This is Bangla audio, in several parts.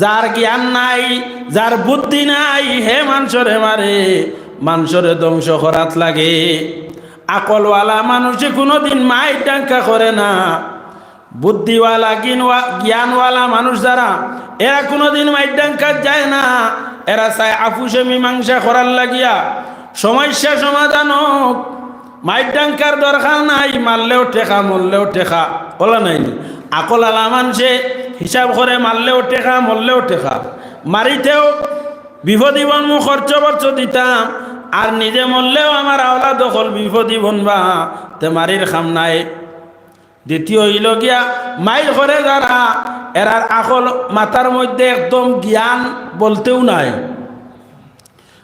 যার জ্ঞান নাই, যার বুদ্ধি নাই, হে মানুষরে মারে, মানুষরে ধ্বংস করাত লাগে। আকলওয়ালা মানুষে কোনোদিন মাই ডাঙ্কা করে না। বুদ্ধিওয়ালা জ্ঞানওয়া জ্ঞানওয়ালা মানুষ যারা, এরা কোনোদিন মাই ডাঙ্কা যায় না। এরা চায় আফুসে মীমাংসা করার লাগিয়া সমস্যা সমাধান হোক। মাইর ডাঙ্কার দরকার নাই, মারলেও টেকা মরলেও টেকা বলা নাই। আকল আলা মানুষে হিসাব করে মারলেও টেকা, মরলেও টেকা। মারিতেও বিপদীবন মু খরচ বর্চ দিতাম, আর নিজে মরলেও আমার আওলা দখল বিপদীবন বা তে মারির খাম নাই। দ্বিতীয় হইল গিয়া মাইর করে যারা, এরার আকল মাথার মধ্যে একদম জ্ঞান বলতেও নাই।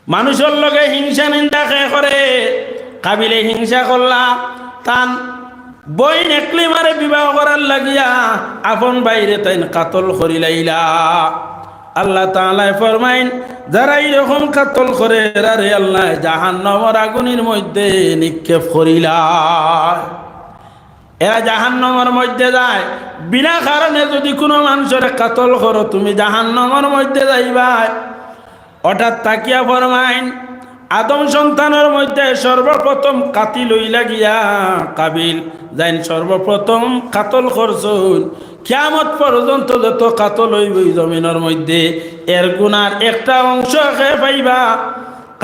মানুষের লগে হিংসা নিন্দা খেয়ে করে? কাবিলে হিংসা করলা, তান বই নেকলি মারে বিবাহ করার লাগিয়া আপন বাইরে তাইন কাতল করিলাইলা আল্লাহ তাআলা ফরমাইন, যারা এইরকম কাতল করে রে আল্লাহ জাহান্নামের আগুনের মধ্যে নিক্ষেপ করিলা। এরা জাহান্নামের মধ্যে যায়, বিনা কারণে যদি কোনো মানুষের কাতল করো, তুমি জাহান্নামের মধ্যে যাইবাই। হঠাৎ তাকিয়া ফরমাইন আদম সন্তানের মধ্যে সর্বপ্রথম কাতি লই লাগিয়া কাবিল, যাইন সর্বপ্রথম কাতল করছুন কিয়ামত পর্যন্ত যত কাতল হইব জমিনের মধ্যে, এর গুণার একটা অংশ পাইবা,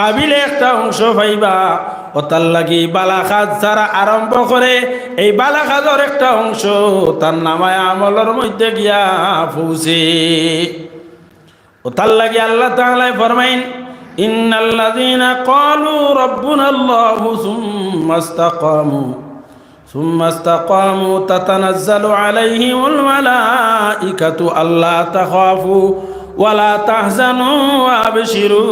কাবিলে একটা অংশ পাইবা। ওতার লাগি বালাখাজ যারা আরম্ভ করে, এই বালাখাজর একটা অংশ তার নামায় আমলের মধ্যে গিয়া পৌঁছে। ও তার লাগে আল্লাহ তাআলাই ফরমাইন ইন্নাল্লাযীনা ক্বালু রাব্বুনা আল্লাহু সুম্মা ইসতাকামু সুম্মা ইসতাকামু, তাতানাজ্জালু আলাইহিমুল মালাইকাতু আল্লা তাখাফু ওয়ালা তাহজানু ওয়াবশিরু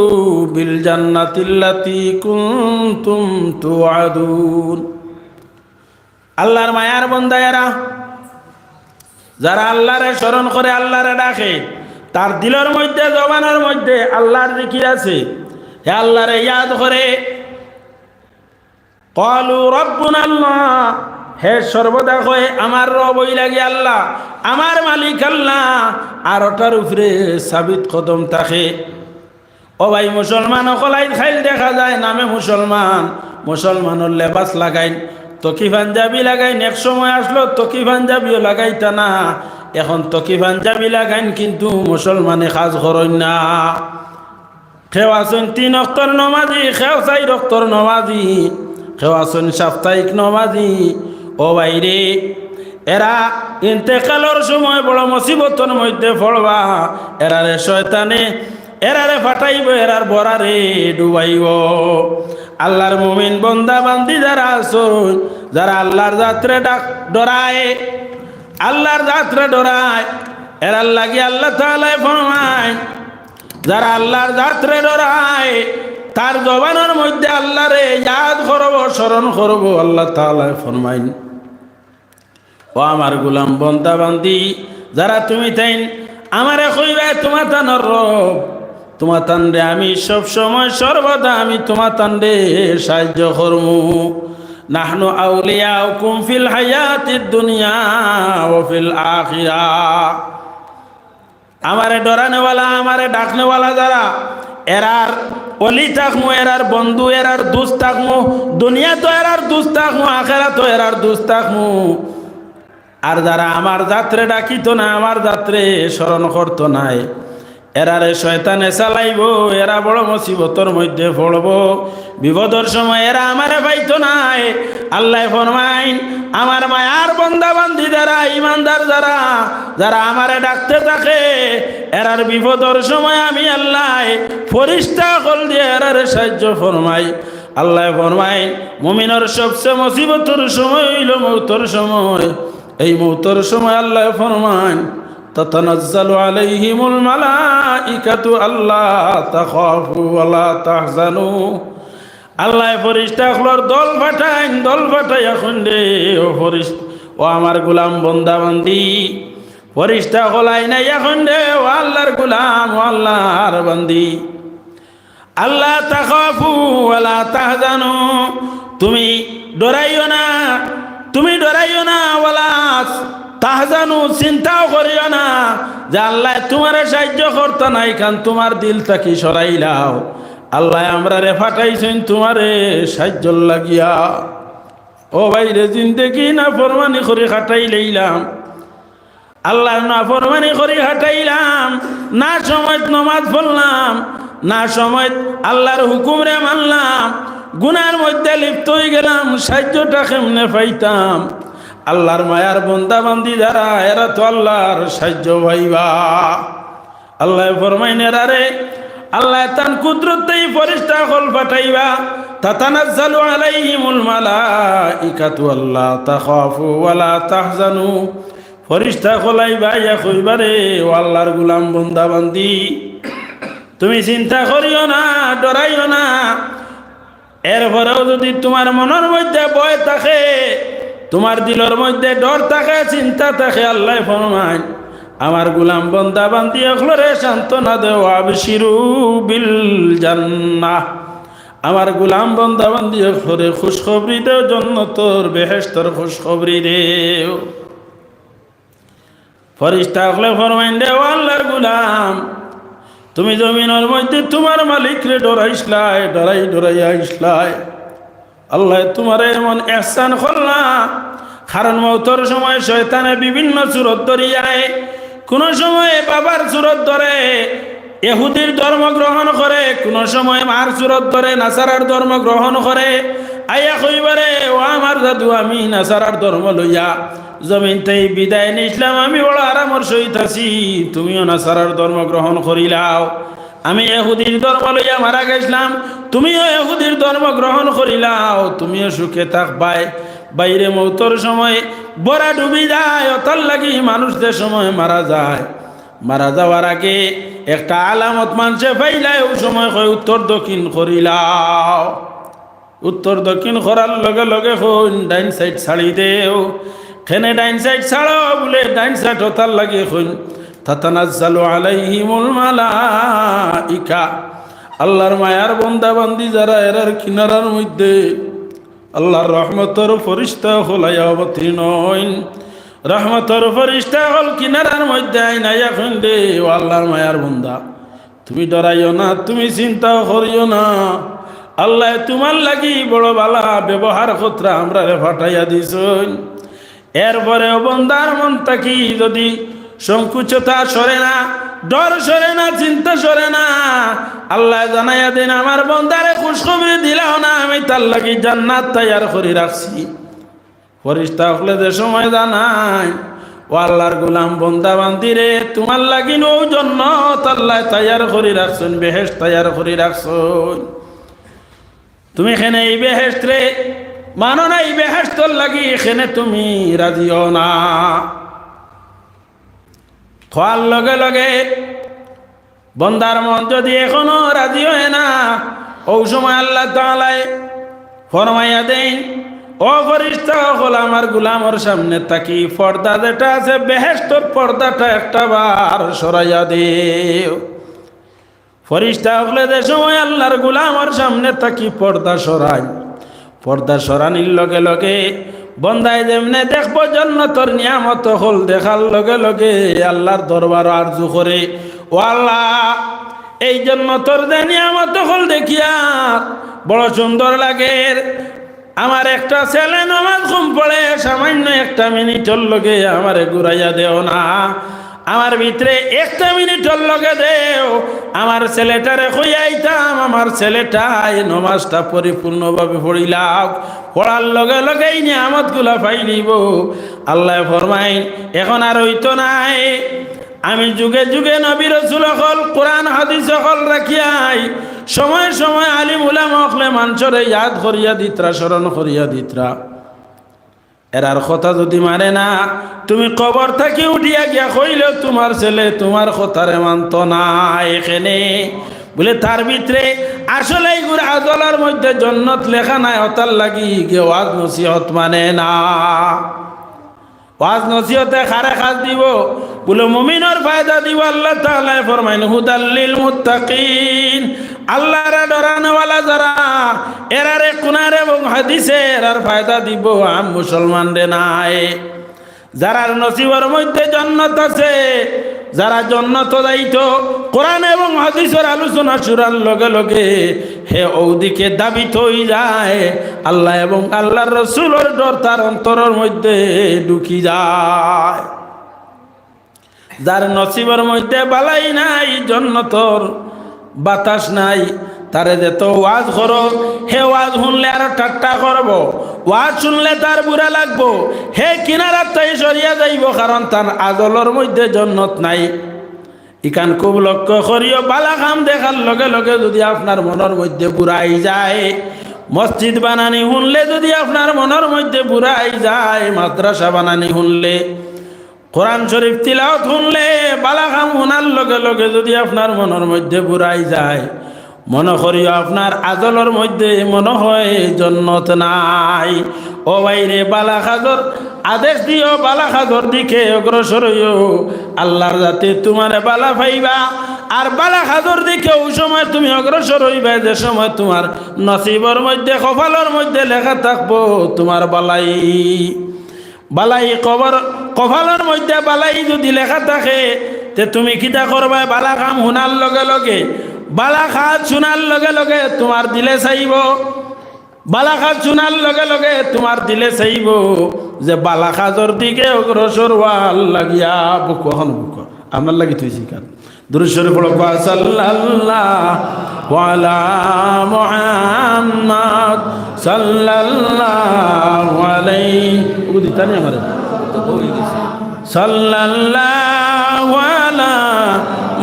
বিল জান্নাতিল্লাতী কুনতুম তুআদুন। আল্লাহর মায়ার বন্দায়েরা, যারা আল্লাহরে স্মরণ করে আল্লাহরে ডাকে, তার দিলের মধ্যে, জবানের মধ্যে আল্লাহর জিকির আছে। আল্লাহরে, ইয়াদ করে। কলু রব্বুন আল্লাহ, হে সর্বদা কয়ে, আমার রবই লাগে আল্লাহ, আমার মালিক আল্লাহ। আর ওটার উপরে সাবিত কদম থাকে। ও ভাই, মুসলমান অকলাই খাইল দেখা যায়, নামে মুসলমান। মুসলমানের লেবাস লাগাইন তকি পাঞ্জাবি লাগাইন এক সময় আসলো, তকি পাঞ্জাবিও লাগাইতা না। এখন তকি পাঞ্জাবি লাগাইন, কিন্তু মুসলমানে কাজ করেন না। খেও আসুন তিন অক্তর নমাজি, খেও চাই অক্তর নমাজি, খেও আসুন সাপ্তাহিক নমাজি। ও বাইরে, এরা ইন্তেকালর সময় বড় মুসিবতর মধ্যে পড়বা। এরারে শয়তানে, এরারে ফাটাইব, এরার বরারে ডুবাইব। আল্লাহর মুমিন বন্দা বান্দি যারা আসুন যারা আল্লাহর যাত্রে ডাক ডরায়, আল্লাহর যাত্রা ডরায়, এরার লাগি আল্লাহ তাআলা ফরমায় যারা আল্লাহর যাত্রে ডরায়, তার জবানের মধ্যে আল্লাহরে ইয়াদ করব, স্মরণ করব, আল্লাহ তাআলা ফরমাইন। ও আমার গুলাম বন্দা বান্দি যারা তুমি তাইন, আমারে কইবে তোমার তানর রব তোমার তান্ডে আমি সব সময় সর্বদা আমি তোমার তান্ডে সাহায্য করমু নাহনু আউলিয়াউকুম ফিল হায়াতিদ দুনিয়া ও ফিল আখিরা। আমারে ডরানেওয়ালা, আমারে ডাকনেওয়ালা যারা, এরার অলি থাকমো, এরার বন্ধু, এরার দুস থাকমো দুনিয়া তো এরার দুস থাকমো আখেরা তো এরার দুস থাকমো। আর যারা আমার যাত্রে ডাকিত না, আমার যাত্রে স্মরণ করতো নাই। এরারে শয়তানে চালাইব, এরা বড় মুসিবতর মধ্যে পড়ব। বিপদর সময় এরা আমারে পাইতো নাই। আল্লাহ ফরমাইন, আমার মায়ার বন্দা বান্ধি যারা ইমানদার যারা যারা আমারে ডাকতে থাকে, এরার বিপদর সময় আমি আল্লাহ ফরিস্তা কল দিয়ে এরারে সাহায্য ফরমাই। আল্লাহ ফরমাইন, মুমিনের সবচেয়ে মুসিবতর সময় হইল মৌতর সময়। এই মৌতর সময় আল্লাহ ফরমাইন تتنزل عليهم الملائكة ألا تخافوا ولا تحزنوا আল্লাহ ফরিস্তা খোলার দল ফাটাইন দল ফাটাই এখন রে ও ফরিস্ত ও আমার গুলাম বন্দা বান্দি ফরিস্তা খোলাই নাই এখন রে ও আল্লাহর গুলাম ও আল্লাহর বান্দি আল্লাহ তাকাফু ওয়ালা তাহজানু তুমি ডরাইও না তুমি ডরাইও না ওয়ালা তাহজানু চিন্তাও করিও না যে আল্লাহ তোমার সাহায্য করতো নাই কান তোমার দিল থাকি সরাইলাও আল্লাহ আমরা রে ফাটাইছেন তোমারে সাহায্য লাগিয়া। ও ভাই রে জিন্দেগি না ফরমানি করে খাটাই লইলাম। আল্লাহর না ফরমানি করে হাঁটাইলাম না সময় নমাজ পড়লাম, না সময় আল্লাহর হুকুম রে মানলাম। গুনার মধ্যে লিপ্ত হয়ে গেলাম, সাহায্যটা কেমনে পাইতাম? আল্লাহর মায়ার বন্দা বান্দি যারা, এরা তো আল্লাহর সাহায্য ভাইবা। আল্লাহ ফরমাইনের আরে আল্লাহ তান কুদরতেই ফরিস্তা হল পাঠাইবা। তাতানাজ্জালু আলাইহিমুল মালাইকাতু, আল্লাহ তাখাফু ওয়ালা তাহজানু। ফরিস্তা খোলাইবা, ইয়া কইবারে ও আল্লাহর গুলাম বন্দা বান্দি তুমি চিন্তা করিও না, ডরাইও না। এরপরেও যদি তোমার মনের মধ্যে ভয় থাকে তোমার দিলের মধ্যে ডর থাকে, চিন্তা থাকে, আল্লাহ ফরমায়। আমার গুলাম বন্দা বান্দি অখলরে সান্ত্বনা দেও, আবশিরু বিল জান্নাহ। আমার গুলাম বন্দা বান্দি অখলরে খুশখবরি দেও, জন্য তোর বেহেস্তর খুশখবরি দেও। ফরিস্তা হলে ফরমাইন দেও, আল্লাহর গুলাম, তুমি জমিনের মধ্যে তোমার মালিক রে ডরাইসলাই, ডরাই ডরাই আইসলাই। আল্লাহ তোমার এমন এহসান করলা কারণ মৌতর সময় শয়তানে বিভিন্ন সুরত ধরিয়ায়। কোন সময় বাবার সুরত ধরে এহুদির ধর্ম গ্রহণ করে, কোন সময় মার সুরত ধরে, নাসারার ধর্ম গ্রহণ করে। আইয়া কইবারে, ও আমার দাদু আমি নাসারার ধর্ম লইয়া জমিন তাই বিদায় নিসলাম আমি বড় আরামর সহিত আছি, তুমিও নাসারার ধর্ম গ্রহণ করিলাও। আমি এহুদির ধর্ম লইয়া মারা গেছিলাম, তুমিও এহুদির ধর্ম গ্রহণ করিলাও, তুমিও সুখে থাকবাই বাইরে মৌতর সময় বড়া ডুবি যায়, অতল লাগি মানুষদের সময় মারা যায়। মারা যাওয়ার আগে একটা আলামত মানছে পাইলাই ওই সময় কয়, উত্তর দক্ষিণ করিলাও। উত্তর দক্ষিণ করার লগে লগে হন ডাইন সাইড ছাড়ি দেও। খেনে ডাইন সাইড ছাড়ো, বলে ডাইন সাইড হতার লাগে হন তাতানাজ্জালু আলাইহিমুল মালাইকা। আল্লাহর মায়ার বন্দা বান্দি যারা এরার কিনারার মধ্যে। আল্লাহর রহমতর ফরিস্তা হলাইয়া অবতীর্ণ হইন। রহমতর ফরিস্তা হল কিনারার মধ্যে আইনাই এখন দে ও আল্লাহর মায়ার বন্দা। তুমি ডরাইও না, তুমি চিন্তাও করিও না। আল্লাহ তোমার লাগি বড় বালা ব্যবহার কত্রা আমরা ফাটাইয়া দিছন এরপরে বন্দার মন তাকি যদি সংকুচতা সরে না, ডর সরে না, চিন্তা সরে না। আল্লাহ জানাইয়া দিন, আমার বন্দারে খুশখবরি দিলাও না, আমি তার লাগি জান্নাত তৈয়ার করে রাখছি। ফরিস্তা হলে যে সময় জানাই ও আল্লাহর গুলাম বন্দা বান্দিরে তোমার লাগি নৌ জন্য আল্লাহ তৈয়ার করে রাখছেন বেহেস তৈয়ার করে রাখছেন। তুমি এখানে এই বেহেস্ত রে, মানো না এই বেহেস্তর লাগি এখানে তুমি রাজিও না। খোয়ার লগে লগে বন্দার মন যদি এখনও রাজি হয় না ও সময় আল্লাহ তালায় ফরমাইয়া দেন ও ফরিস্তা হল আমার গুলামর সামনে তাকি পর্দা যেটা আছে বেহেস্তর পর্দাটা একটা বার সরাইয়া দেও। ফরিস্তা হলে যে সময় আল্লাহর গুলামর সামনে তাকি পর্দা সরাই পর্দা সরানির লগে লগে বন্দায় যেমনে দেখব তোর নিয়ামত হল দেখার লগে লগে আল্লাহর দরবার আরজু করে। ও আল্লাহ, এই জন্য তোর যে নিয়ামত হল দেখিয়া বড় সুন্দর লাগে। আমার একটা ছেলে নামাজ ঘুম পড়ে, সামান্য একটা মিনিটর লগে আমারে ঘুরাইয়া দেও না। আমার ভিতরে একটা মিনিটর লগে দেও। আমার ছেলেটারে কইয়াইতাম আমার ছেলেটাই নমাজটা পরিপূর্ণভাবে পড়িলাম। পড়ার লগে লগেই নিয়ামতগুলা পাইলিব আল্লাহ ফরমাই এখন আর হইতো নাই। আমি যুগে যুগে নবী রসুল হল কোরআন, হাদিস হল রাখিয়াই, সময় সময় আলিম উলাম হকলে মানুষরে ইয়াদ করিয়া দিত্রা স্মরণ করিয়া দিত্রা। এরার কথা যদি মানে না, তুমি কবর থাকি উঠিয়া গিয়া কইলেও তোমার ছেলে তোমার কথারে মানত না এখানে। বলে, তার ভিতরে আসলে আজলার মধ্যে জন্নত লেখা নাই, হতার লাগি গে ওয়াজ নসিহত মানে না। ওয়াজ নসিহতে খারে খাস দিব, বলে, মুমিনের ফায়দা দিব আল্লাহ তাআলা, ফরমাইন হুদাল্লিল মুত্তাকিন। আল্লাহরে ডরানোওয়ালা যারা, এরারে কুনার এবং হাদিসে এরার ফায়দা দিব আম মুসলমান রে নাই। যারা নসিবর মধ্যে জন্নত আছে, যারা জন্নত দায়িত কোরআন এবং হাদিসের আলোচনা শুরার লগে লগে হে ওদিকে দাবি হয়ে যায়, আল্লাহ এবং আল্লাহর রসুলের ডর তার অন্তরের মধ্যে ঢুকি যায়। যার নসিবের মধ্যে বালাই নাই, জন্নতর বাতাস নাই তারে যে তো ওয়াজ করো, হে ওয়াজ শুনলে আর ঠাট্টা করব। ওয়াজ শুনলে তার বুড়া লাগবো। হে কিনারার তাই সরিয়া যাইব, কারণ তার আজলের মধ্যে জন্নত নাই। ইকান খুব লক্ষ্য করিও বালা কাম দেখার লগে লগে যদি আপনার মনের মধ্যে বুড়াই যায়, মসজিদ বানানি শুনলে যদি আপনার মনের মধ্যে বুড়াই যায়, মাদ্রাসা বানানি শুনলে, কোরআন শরীফ তিলাওত শুনলে, বালাখাম শোনার লগে লগে যদি আপনার মনের মধ্যে বুড়াই যায় মনে করিও আপনার আজলের মধ্যে মনে হয় জন্নত নাই। ও বাইরে বালাখাজর আদেশ দিও বালাখাজর দিকে অগ্রসর হইও। আল্লাহর যাতে তোমার বালা পাইবা, আর বালাখাজর দিকে ওই সময় তুমি অগ্রসর হইবা, যে সময় তোমার নসিবর মধ্যে, কপালের মধ্যে লেখা থাকব তোমার বালাই। বালাই কবর, কপালের মধ্যে বালাই যদি লেখা থাকে, তে তুমি কিতা করবা? বালা কাম শুনার লগে লগে বালা খাত শোনার লগে লগে তোমার দিলে চাইব। বালা খাত শোনার লগে লগে তোমার দিলে চাইব যে বালা খাজর দিকে অগ্রসর হওয়ার লাগিয়া বুক হন বুক আপনার লাগি তুই শিকার দুরুশ্বরে পড়ো সাল্লাল্লাহ ওয়ালা মুহাম্মদ সাল্লাল্লাহু আলাইহি ওগো দিতানি আমারে সাল্লাল্লাহু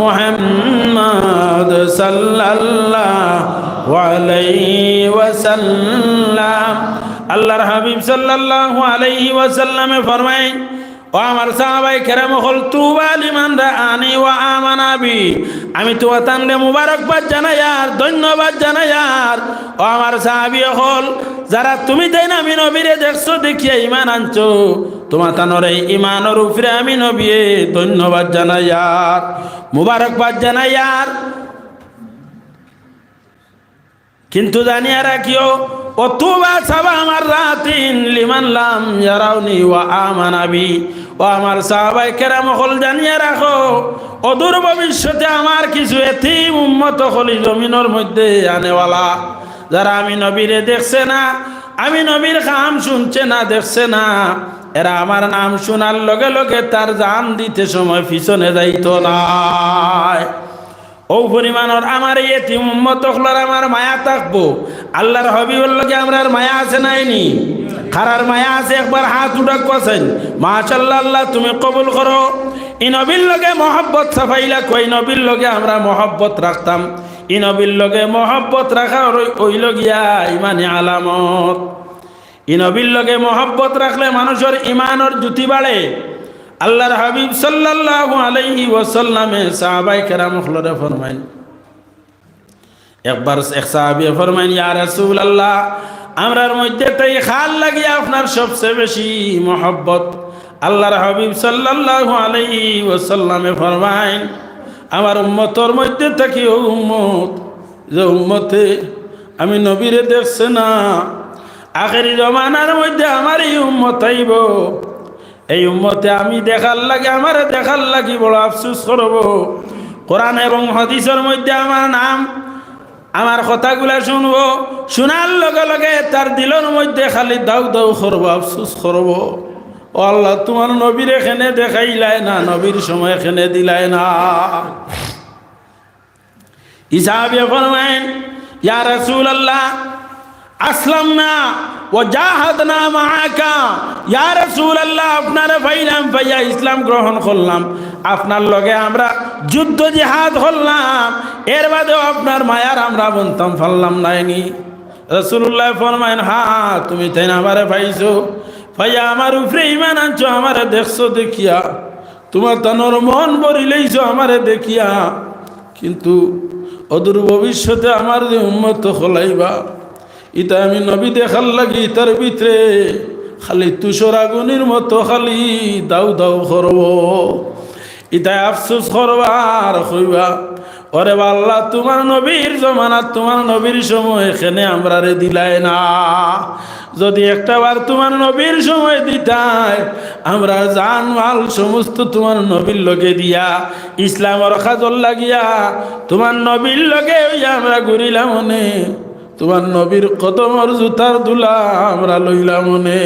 মুহাম্মদ সাল্লাল্লাহু আলাইহি ওয়াসাল্লাম। আল্লাহর হাবিব সাল্লাল্লাহু আলাইহি ওয়াসাল্লামে ফরমায়, ও আমার সাহাবাই কেরাম, হল তুবা লিমান আনি ওয়া আমানাবি আমি তো তানরে মুবারকবাদ জানাই আর ধন্যবাদ জানাই আর, ও আমার সাহাবি, হল, যারা তুমি তাই না আমি নবীরে দেখছ, দেখিয়া ইমান আনছো। তোমার তানোর এই ইমানের উপরে আমি নবীয়ে ধন্যবাদ জানাই আর মুবারকবাদ জানাই আর কিন্তু জানিয়া রাখিও, অতুবা সাবা আমার রাতিন লিমান লাম ইয়ারাউনি ওয়া আমানাবি ও আমার সাহাবাই কেরাম হল জানিয়া রাখো, অদূর ভবিষ্যতে আমার কিছু এথিম উম্মত হলি জমিনের মধ্যে আনেওয়ালা। যারা আমি নবীরে দেখছে না, আমি নবীর কাম শুনছে না, দেখছে না। এরা আমার নাম শোনার লগে লগে তার জান দিতে সময় পিছনে যাইতো না। ও পরিমাণর আমার এতিম উম্মত হলার আমার মায়া থাকব। আল্লাহর হবিবর লগে আমরার মায়া আছে নাইনি খারার মায়া আছে, একবার হাত উঠাক কছেন। মাশাল্লাহ আল্লাহ তুমি কবুল করো। ই নবীর লগে মহব্বত সাফাইলা কই? নবীর লগে আমরা মহব্বত রাখতাম। ই নবীর লগে মহব্বত রাখা ওই লগিয়া ইমানে আলামত। ই নবীর লগে মহব্বত রাখলে মানুষের ইমানের জ্যোতি বাড়ে। আল্লাহর হাবিব সাল্লাল্লাহু আলাইহি ওয়াসাল্লামে সাহাবাই কেরাম হলরে ফরমাইন। একবার এক সাহাবী ফরমাইন, ইয়া রাসূলুল্লাহ, আমরার মধ্যে তাই খাল লাগিয়ে আপনার সবচেয়ে বেশি মহব্বত। আল্লাহর হাবিব সাল্লাল্লাহু আলাইহি ওয়াসাল্লামে ফরমাইন, আমার উম্মতর মধ্যে থাকি ও উম্মত? যে উম্মতে আমি নবীরে দেখছে না আখেরি জমানার মধ্যে আমার এই উম্মত আইব। এই উম্মতে আমি দেখার লাগে, আমার দেখার লাগি বড় আফসুস করব। কোরআন এবং হদিসের মধ্যে আমার নাম, আমার কথাগুলা শুনব। শোনার লগে লগে তার দিলের মধ্যে খালি দাউ দাউ করব, আফসুস করব। ও আল্লাহ, তোমার নবীর এখানে দেখাইলাই না, নবীর সময় এখানে দিলাই না। ইসাহাবি ফরমাইন ইয়া রাসূলুল্লাহ আসলাম না ও জাহাদ না মাহাকা ইয়া রাসূলুল্লাহ, আপনার পাইলাম, পাইয়া ইসলাম গ্রহণ করলাম। আপনার লগে আমরা যুদ্ধ জিহাদ করলাম। এর বাদেও আপনার মায়ার আমরা বলতাম ফাললাম নাইনি। রসুল্লাহ ফরমাইন হা, তুমি তাই না আমারে পাইছো? ভাইয়া আমার উপরে ইমান আনছো, আমারে দেখছ, দেখিয়া। তোমার তানোর মন বরিলেইছো আমারে দেখিয়া। কিন্তু অদূর ভবিষ্যতে আমার যে উন্মত হলাইবা ইতা আমি নবী দেখার লাগি তার ভিতরে, খালি তুষর আগুনের মতো খালি দাউ দাউ করব। ইতাই আফসোস করবার হইবা, ওরে আল্লাহ তোমার নবীর জমানাত তোমার নবীর সময় এখানে আমরা রে দিলাই না। যদি একটাবার তোমার নবীর সময় দিতাই, আমরা জান মাল সমস্ত তোমার নবীর লগে দিয়া ইসলামর খাজল লাগিয়া, তোমার নবীর লগে আমরা ঘুরিলাম মনে। তোমার নবীর কদমর জুতার দুলা আমরা লইলাম মনে।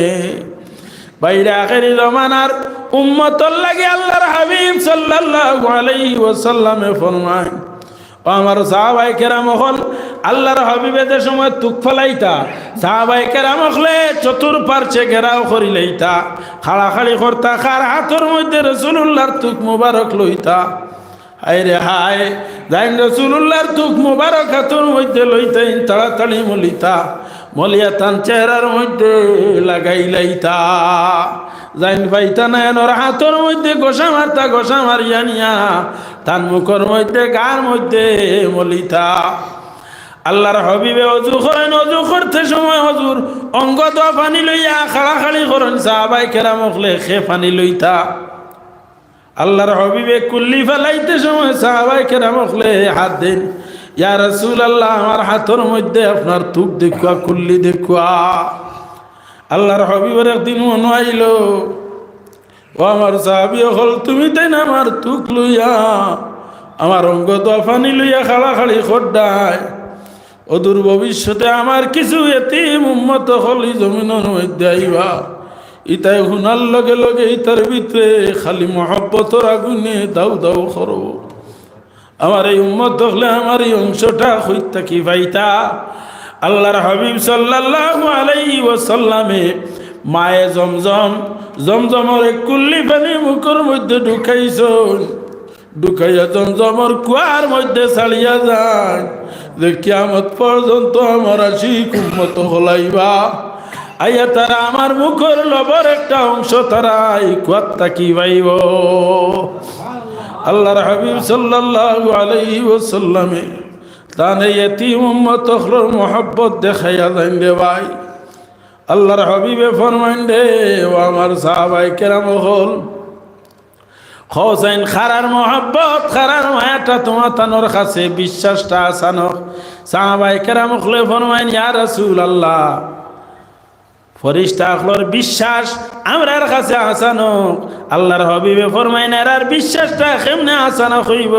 বাইরে আখেরি জমানার উম্মতর লাগে আল্লাহর হাবিব সাল্লাল্লাহু আলাইহি ওয়াসাল্লামে ফরমায় আমার সাহাবাই কেরাম হল, আল্লাহর হাবিবেদের সময় তুক ফলাইতা সাহাবাই কেরাম হলে চতুর পারছে ঘেরাও করি লইতা, খাড়াখাড়ি করতা খার হাতর মধ্যে রসুল্লাহর তুক মুবারক লইতা। হায় রে হায়, যাইন রসুল্লাহর তুক মুবারক হাতর মধ্যে লইতেন তাড়াতাড়ি মলিতা, মলিয়া তান চেহারার মধ্যে লাগাই লাইতা। যাইন পাইতা না এনর হাতর মধ্যে গোসা মারতা গোসা মারিয়া নিয়া তার মুখর মধ্যে, গার মধ্যে মলিতা। আল্লাহর হবিবে অজু করেন, অজু করতে সময় হজুর অঙ্গ তো পানি লইয়া খাড়াখাড়ি করেন সাহাবাই কেরাম হলে খে পানি লইতা। আল্লাহর হবিবে কুল্লি ফেলাইতে সময় সাহাবাই কেরাম হাত দেন। ইয়া রসুল আল্লাহ আমার হাতের মধ্যে আপনার তুক দেখুয়া, কুল্লি দেখুয়া। আল্লাহর হবিবের একদিন মনে আইল, ও আমার সাহাবি হল তুমি তাই না আমার তুক লইয়া, আমার অঙ্গ দফানি লইয়া খাড়ি খড্ডায়? অদূর ভবিষ্যতে আমার কিছু এতি উম্মত হল জমিনের মধ্যে আইবা। ইতাই হুনার লগে লগে ইতার ভিতরে খালি মহব্বতর আগুনে দাউ দাউ করব আমার এই উম্মত হলে আমার এই অংশটা হইতা কি পাইতা আল্লাহর হাবিব সাল্লাল্লাহু আলাইহি ওয়াসাল্লামে মায়ে জমজম, জমজমর এক কুল্লি পানি মুখের মধ্যে ঢুকাইছন। ঢুকাইয়া জমজমর কুয়ার মধ্যে ছাড়িয়া যান। যে কিয়ামত পর্যন্ত আমার আসি কুম্মত হলাইবা। আইয়া তারা আমার মুখের লবর একটা অংশ তারা কুয়াত্তা কি পাইব আল্লাহর হাবিব সাল্লাল্লাহু আলাইহি ওয়াসাল্লামে তানে ইয়তিম উম্মত হলর মোহাব্বত দেখাইয়া দেন রে ভাই। আল্লাহর হাবিবে ফরমাইন রে, ও আমার সাহাবাই কেরাম হল হোসেন খারার মোহাব্বত, খারার মায়াটা তোমার তানোর কাছে, বিশ্বাসটা আসানো সাহাবাই কেরাম হলে ফরমাইন, ইয়া রাসূল আল্লাহ ফরিস্তা আখলোর বিশ্বাস, আমরার কাছে আসানো। আল্লাহর হবিবে ফরমাইন, এরার বিশ্বাসটা কেমনে আসানো হইব?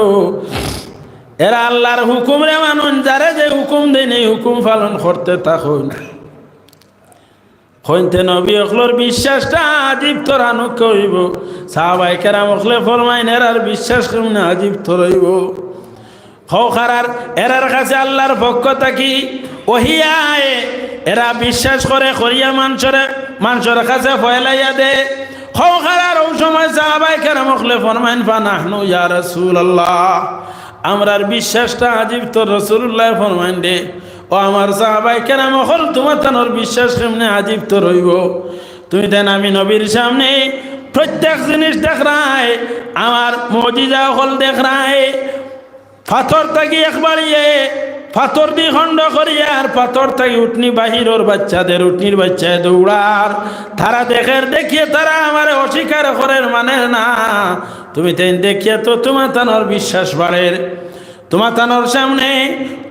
এরা আল্লাহর হুকুম রে মানুন, যারা যে হুকুম দেন এই হুকুম পালন করতে থাকুন। হইতে নবী অখলোর বিশ্বাসটা আজীব তোর আনুক হইব। সাহাবাই কেরাম অখলে ফরমাইন, এরার বিশ্বাস কেমনে আজীব তোর হইব? হকার এরার কাছে আল্লাহর পক্ষ থাকি, ওহিয়ায় এরা বিশ্বাস করে, করিয়া মানুষরে মানুষের কাছে ফয়লাইয়া দে। হকার ও সময় সাহাবাই কেরাম ফরমাইন, ফানাহনু ইয়া রাসূলুল্লাহ। আমরার বিশ্বাসটা আজীব তোর রসুল্লাহ ফরমাইন দে। ও আমার সাহাবাই কেরাম হল তোমার তানোর বিশ্বাস কেমনে আজীব তো রইব তুমি দেন আমি নবীর সামনে প্রত্যেক জিনিস দেখ রায়, আমার মজিজা হল দেখ রায়। পাথর থাকি একবারিয়ে পাথর দি খণ্ড করিয়া আর পাথর থাকি উঠনি বাহিরর বাচ্চাদের, উঠনির বাচ্চায় দৌড়ার। তারা দেখের দেখিয়ে তারা আমার অস্বীকার করের মানে না। তুমি তেন দেখিয়ে তো তোমার তানোর বিশ্বাস বাড়ের তোমার তানোর সামনে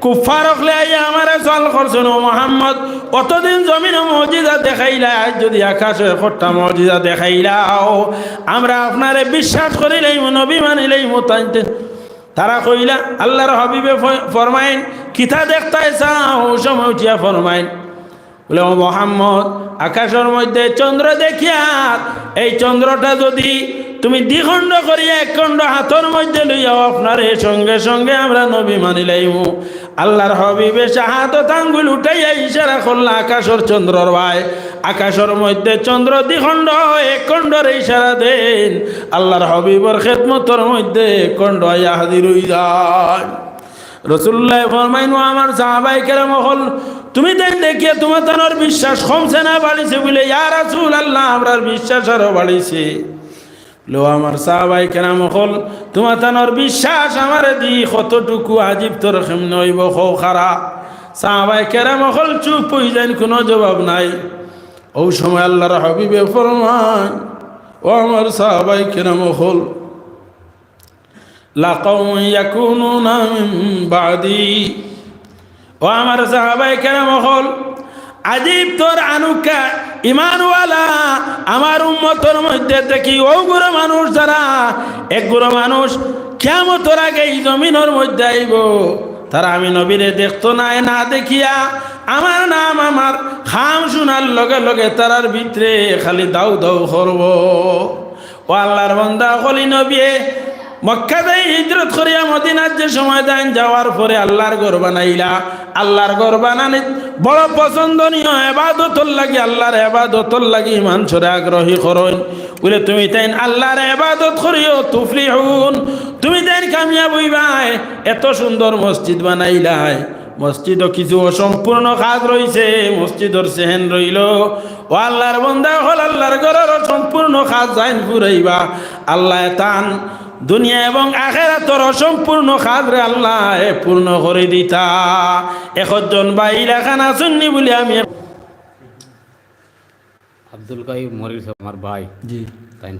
কুফার আইয়া আমারে চল করছেন ও মোহাম্মদ। অতদিন জমিন মজিদা দেখাইলা যদি আকাশে একটা মজিদা দেখাইলাও, আমরা আপনারে বিশ্বাস করিলেই, নবী মানিলেই, মোতাইতে। তারা কইলা, আল্লাহর হবিবে ফরমাইন কিতা দেখতাই চাও? সময় উঠিয়া ফরমাইন বলে, ও মোহাম্মদ, আকাশের মধ্যে চন্দ্র দেখিয়ার এই চন্দ্রটা যদি তুমি দ্বিখণ্ড করিয়া এক খণ্ড হাতের মধ্যে লইয়াও, আপনার এই সঙ্গে সঙ্গে আমরা নবী মানি মানিলাইম আল্লাহর হবিবে শাহাদত আঙ্গুল উঠাইয়া ইশারা করলা আকাশের চন্দ্রর ভাই। আকাশের মধ্যে চন্দ্র দ্বিখণ্ড এক খণ্ডর ইশারা দেন। আল্লাহর হবিবর খেদমতর মধ্যে খণ্ড হাজির হই যায়। রসুল্লাহ ফরমাইন, আমার সাহাবাই কেরাম হল, তুমি দেখ দেখিয়ে তোমার তানোর বিশ্বাস কমছে না বাড়িছে বলে, ইয়া রাসূল আল্লাহ আমরার বিশ্বাস আরও বাড়িছে। লো, আমার সাহাবাই কেরাম হল, তোমার তানোর বিশ্বাস আমার দি কতটুকু আজীব তোর কেমন হইব খো খারা? সাহাবাই কেরাম হল, চুপ হয়ে যান কোনো জবাব নাই। ও সময় আল্লাহর হবিবে ফরমান ও আমার সাহাবাই কেরাম হল লাকাউম ইয়াকুনুনা মিন বাদি। ও আমার সাহাবাই কেরাম হল, আজিব তোর আনুকা ইমানওয়ালা আমার উম্মতর মধ্যে দেখি ও গুরু মানুষ যারা, এক গুরু মানুষ কেমন তোর আগে এই জমিনের মধ্যে আইব। তারা আমি নবীরে দেখতো নাই না দেখিয়া আমার নাম আমার খাম শোনার লগে লগে তারার ভিতরে খালি দাউ দাউ করব। ও আল্লাহর বন্দা কলি নবী মক্কা যাই হিজরত করিয়া মদিনার যে সময় দেন, যাওয়ার পরে আল্লাহর ঘর বানাইলা। আল্লাহর ঘর বানানি, বড় পছন্দনীয় এবাদতর লাগি, আল্লাহর এবাদতর লাগি মানুষের আগ্রহী করইন বলে, তুমি তাই আল্লাহর এবাদত করিও তুফলি হুন তুমি তাই কামিয়াব হইবাই এত সুন্দর মসজিদ বানাইলাই। মসজিদও কিছু অসম্পূর্ণ কাজ রয়েছে মসজিদর সেহেন রইল। ও আল্লাহর বন্দা হল আল্লাহর ঘরের সম্পূর্ণ কাজ যাইন ফুরাইবা আল্লাহ তান দুনিয়া এবং আখেরাতর অসম্পূর্ণ খাদরে আল্লাহ পূর্ণ করে দিতা। একজন বাইলা খানা আসুননি বলে আমি আব্দুল কাইম মরিস আমার ভাই। জি। তাই